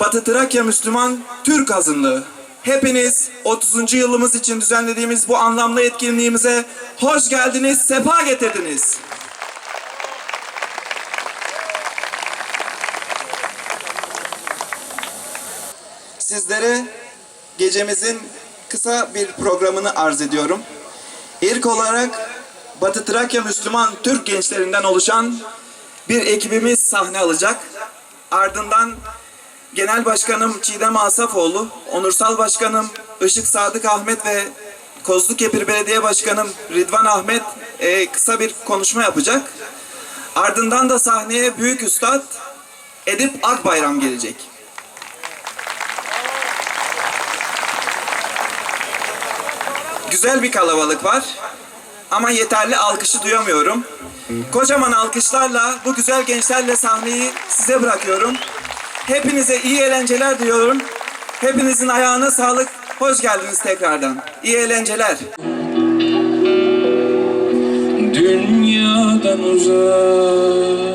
Batı Trakya Müslüman Türk Azınlığı. Hepiniz 30. yılımız için düzenlediğimiz bu anlamlı etkinliğimize hoş geldiniz, sefa getirdiniz. Sizlere gecemizin kısa bir programını arz ediyorum. İlk olarak Batı Trakya Müslüman Türk gençlerinden oluşan bir ekibimiz sahne alacak. Ardından Genel Başkanım Çiğdem Asafoğlu, Onursal Başkanım Işık Sadık Ahmet ve Kozlukepir Belediye Başkanım Ridvan Ahmet e, kısa bir konuşma yapacak. Ardından da sahneye Büyük Üstad Edip Akbayram gelecek. Güzel bir kalabalık var ama yeterli alkışı duyamıyorum. Kocaman alkışlarla bu güzel gençlerle sahneyi size bırakıyorum. Hepinize iyi eğlenceler diyorum. Hepinizin ayağına sağlık. Hoş geldiniz tekrardan. İyi eğlenceler. Dünyadan uzak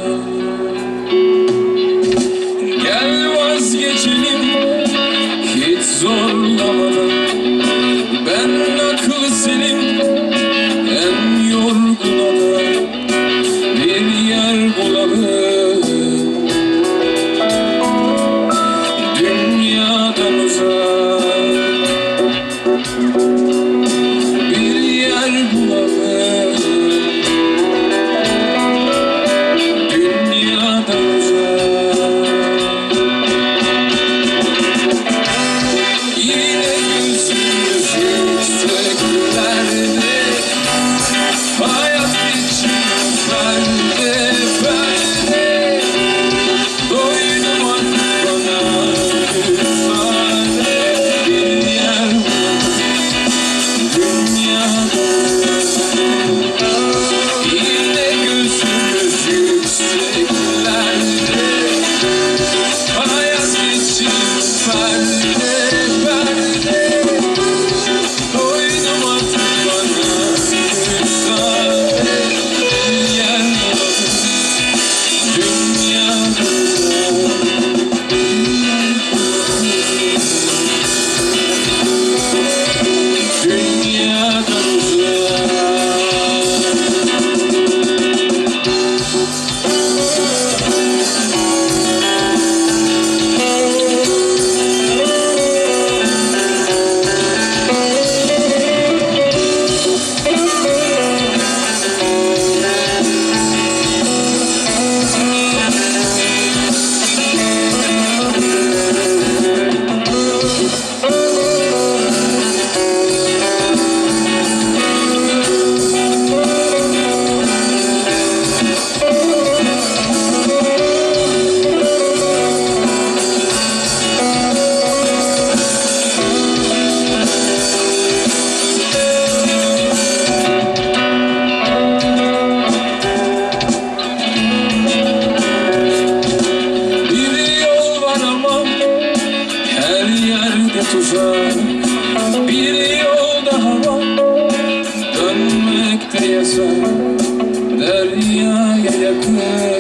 night.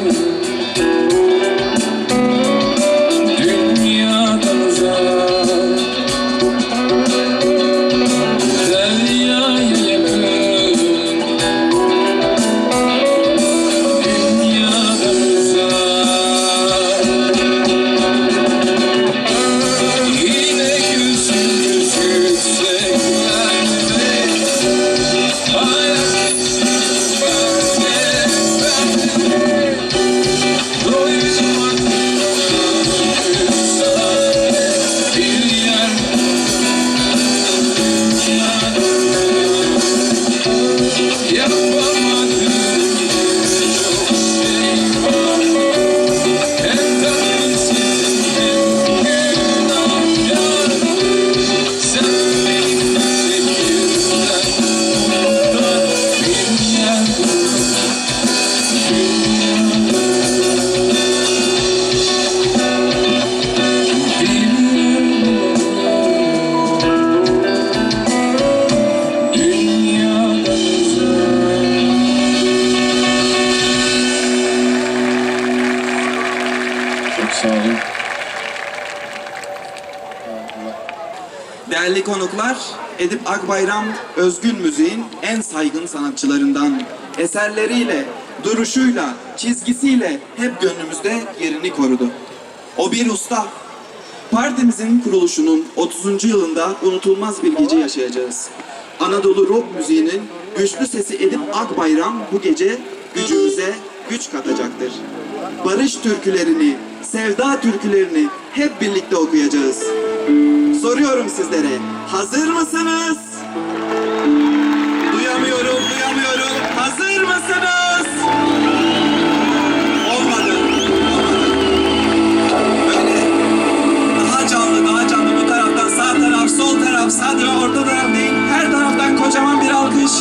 Akbayram özgün müziğin en saygın sanatçılarından. Eserleriyle, duruşuyla, çizgisiyle hep gönlümüzde yerini korudu. O bir usta. Partimizin kuruluşunun 30. yılında unutulmaz bir gece yaşayacağız. Anadolu rock müziğinin güçlü sesi Edip Akbayram bu gece gücümüze güç katacaktır. Barış türkülerini, sevda türkülerini hep birlikte okuyacağız. Soruyorum sizlere, hazır mısınız? Mısınız? Olmadı. Böyle daha canlı, daha canlı bu taraftan sağ taraf, sol taraf, sağ taraf, orta taraf değil. Her taraftan kocaman bir alkış.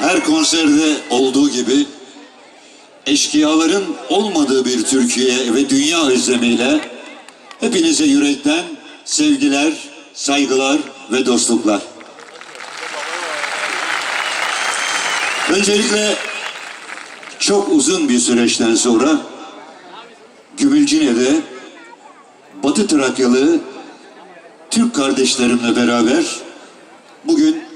Her konserde olduğu gibi eşkıyaların olmadığı bir Türkiye ve dünya özlemiyle hepinize yürekten sevgiler, saygılar ve dostluklar. Öncelikle çok uzun bir süreçten sonra Gümülcine'de Batı Trakyalı Türk kardeşlerimle beraber bugün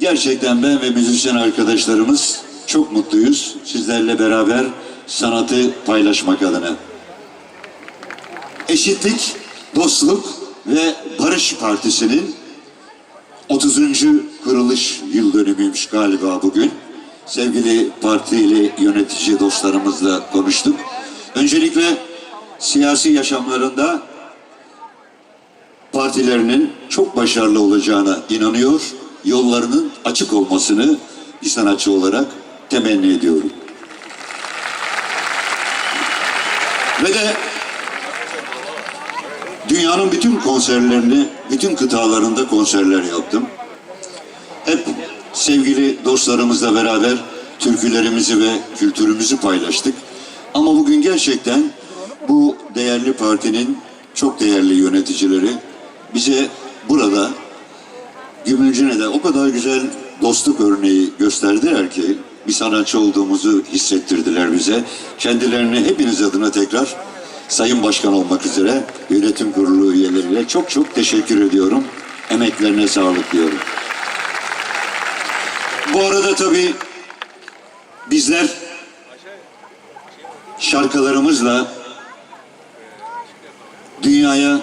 gerçekten ben ve müzisyen arkadaşlarımız çok mutluyuz. Sizlerle beraber sanatı paylaşmak adına. Eşitlik, Dostluk ve Barış Partisi'nin 30. kuruluş yıl dönümüymüş galiba bugün. Sevgili partili yönetici dostlarımızla konuştuk. Öncelikle siyasi yaşamlarında partilerinin çok başarılı olacağına inanıyor. Yollarının açık olmasını bir sanatçı olarak temenni ediyorum. Ve de dünyanın bütün konserlerini, bütün kıtalarında konserler yaptım. Hep sevgili dostlarımızla beraber türkülerimizi ve kültürümüzü paylaştık. Ama bugün gerçekten bu değerli partinin çok değerli yöneticileri bize burada Gümülcine'de o kadar güzel dostluk örneği gösterdiler ki bir sanatçı olduğumuzu hissettirdiler bize. Kendilerine hepiniz adına tekrar Sayın Başkan olmak üzere yönetim kurulu üyeleriyle çok çok teşekkür ediyorum. Emeklerine sağlık diyorum. Bu arada tabii bizler şarkılarımızla dünyaya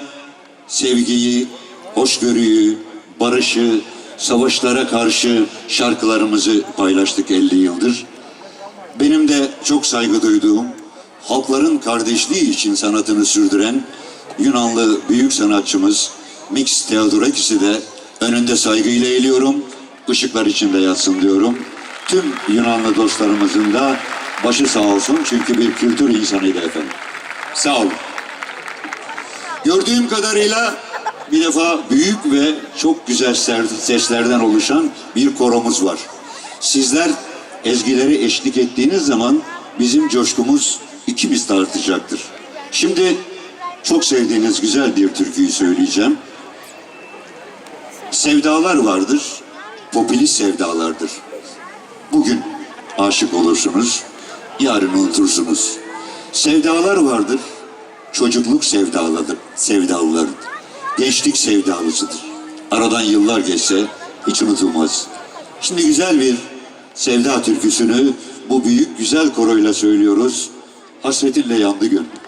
sevgiyi, hoşgörüyü, barışı, savaşlara karşı şarkılarımızı paylaştık 50 yıldır. Benim de çok saygı duyduğum, halkların kardeşliği için sanatını sürdüren Yunanlı büyük sanatçımız Mix Theodorakis'i de önünde saygıyla eğiliyorum. Işıklar içinde yatsın diyorum. Tüm Yunanlı dostlarımızın da başı sağ olsun çünkü bir kültür insanıydı efendim. Sağ olun. Gördüğüm kadarıyla bir defa büyük ve çok güzel seslerden oluşan bir koromuz var. Sizler ezgileri eşlik ettiğiniz zaman bizim coşkumuz iki misli artacaktır. Şimdi çok sevdiğiniz güzel bir türküyü söyleyeceğim. Sevdalar vardır, popülist sevdalardır. Bugün aşık olursunuz, yarın unutursunuz. Sevdalar vardır, çocukluk sevdalıdır, sevdalılardır. Gençlik sevdalısıdır. Aradan yıllar geçse hiç unutulmaz. Şimdi güzel bir sevda türküsünü bu büyük güzel koroyla söylüyoruz. Hasretinle yandı gönlüm.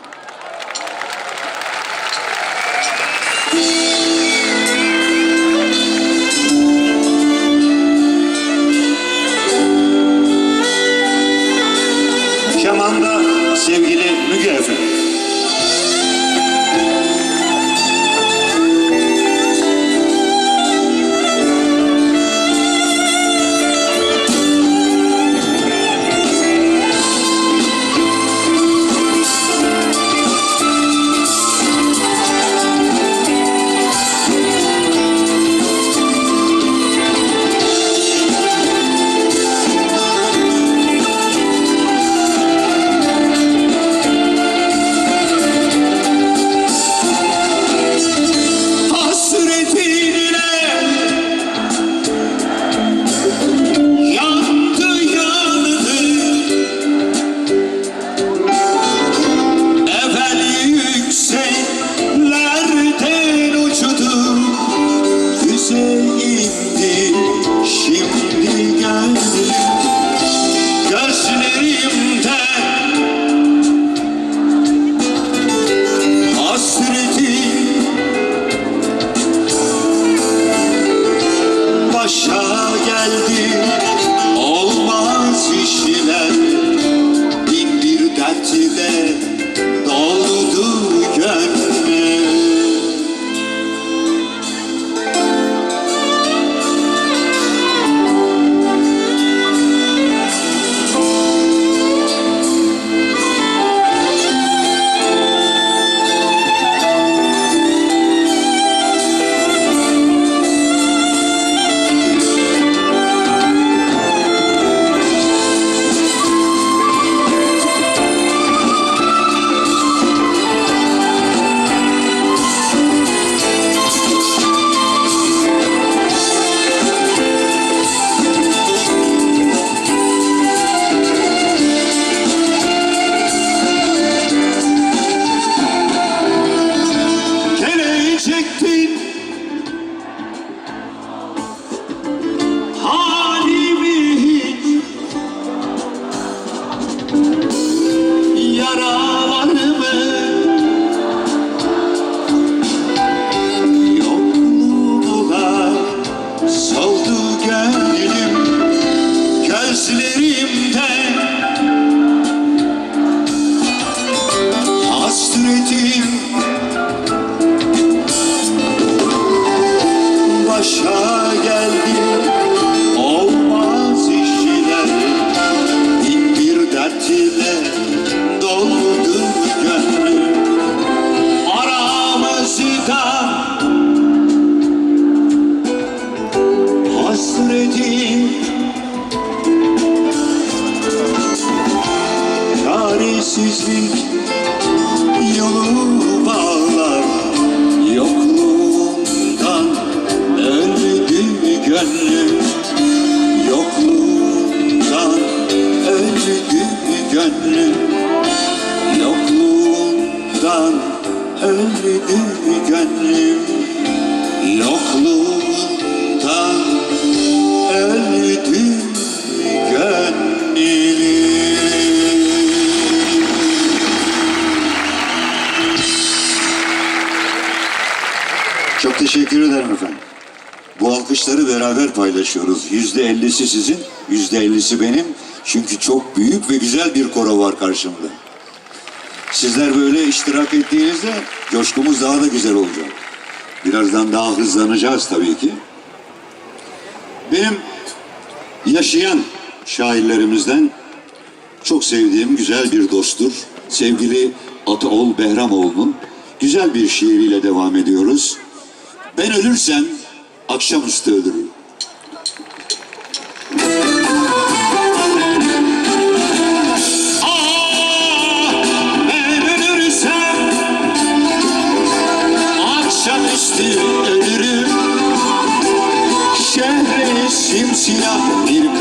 Öldü gönlüm Yokluğundan öldü gönlüm Çok teşekkür ederim efendim. Bu alkışları beraber paylaşıyoruz. Yüzde ellisi sizin, yüzde ellisi benim. Çünkü çok büyük ve güzel bir koro var karşımda. Sizler böyle iştirak ettiğinizde coşkumuz daha da güzel olacak. Birazdan daha hızlanacağız tabii ki. Benim yaşayan şairlerimizden çok sevdiğim güzel bir dosttur. Sevgili Ataol Behramoğlu'nun güzel bir şiiriyle devam ediyoruz. Ben ölürsem akşamüstü ölürüm. Akşamüstü ölürüm. Şehre simsiyah bir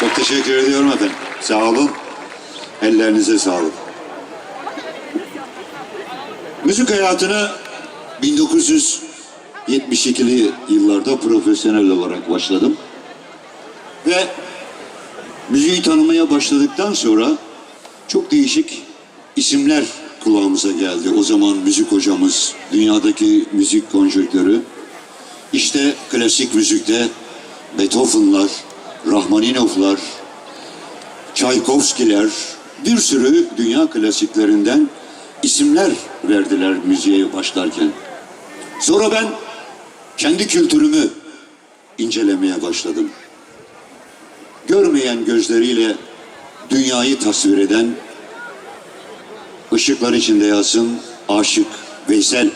Çok teşekkür ediyorum efendim. Sağ olun. Ellerinize sağlık. Müzik hayatına 1972'li yıllarda profesyonel olarak başladım. Ve müziği tanımaya başladıktan sonra çok değişik isimler kulağımıza geldi. O zaman müzik hocamız, dünyadaki müzik konjonktörü. İşte klasik müzikte Beethoven'lar, Rahmaninov'lar, Çaykovskiler, bir sürü dünya klasiklerinden isimler verdiler müziğe başlarken. Sonra ben kendi kültürümü incelemeye başladım. Görmeyen gözleriyle dünyayı tasvir eden, ışıklar içinde yatsın aşık Veysel.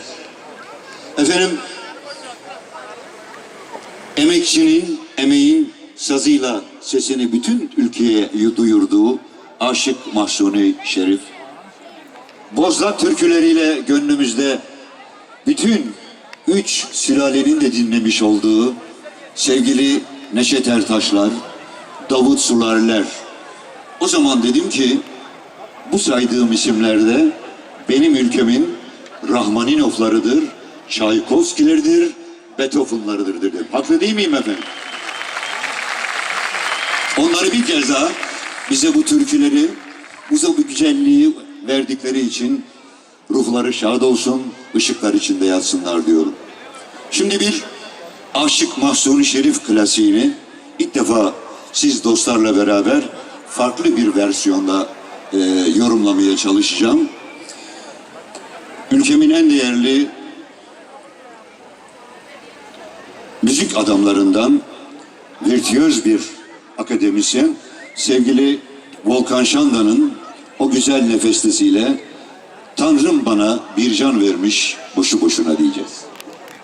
Efendim, emekçinin, emeğin sazıyla sesini bütün ülkeye duyurduğu Aşık Mahsuni Şerif. Bozlak türküleriyle gönlümüzde bütün üç sülalenin de dinlemiş olduğu sevgili Neşet Ertaşlar, Davut Sularler. O zaman dedim ki bu saydığım isimlerde benim ülkemin Rahmaninovlarıdır, Çaykovskileridir, Beethoven'larıdır dedim. Haklı değil miyim efendim? Onları bir kez daha bize bu türküleri, bize bu güzelliği verdikleri için ruhları şad olsun, ışıklar içinde yatsınlar diyorum. Şimdi bir Aşık Mahsuni Şerif klasiğini ilk defa siz dostlarla beraber farklı bir versiyonda e, yorumlamaya çalışacağım. Ülkemin en değerli müzik adamlarından virtüöz bir akademisyen sevgili Volkan Şandan'ın o güzel nefeslisiyle Tanrım bana bir can vermiş boşu boşuna diyeceğiz.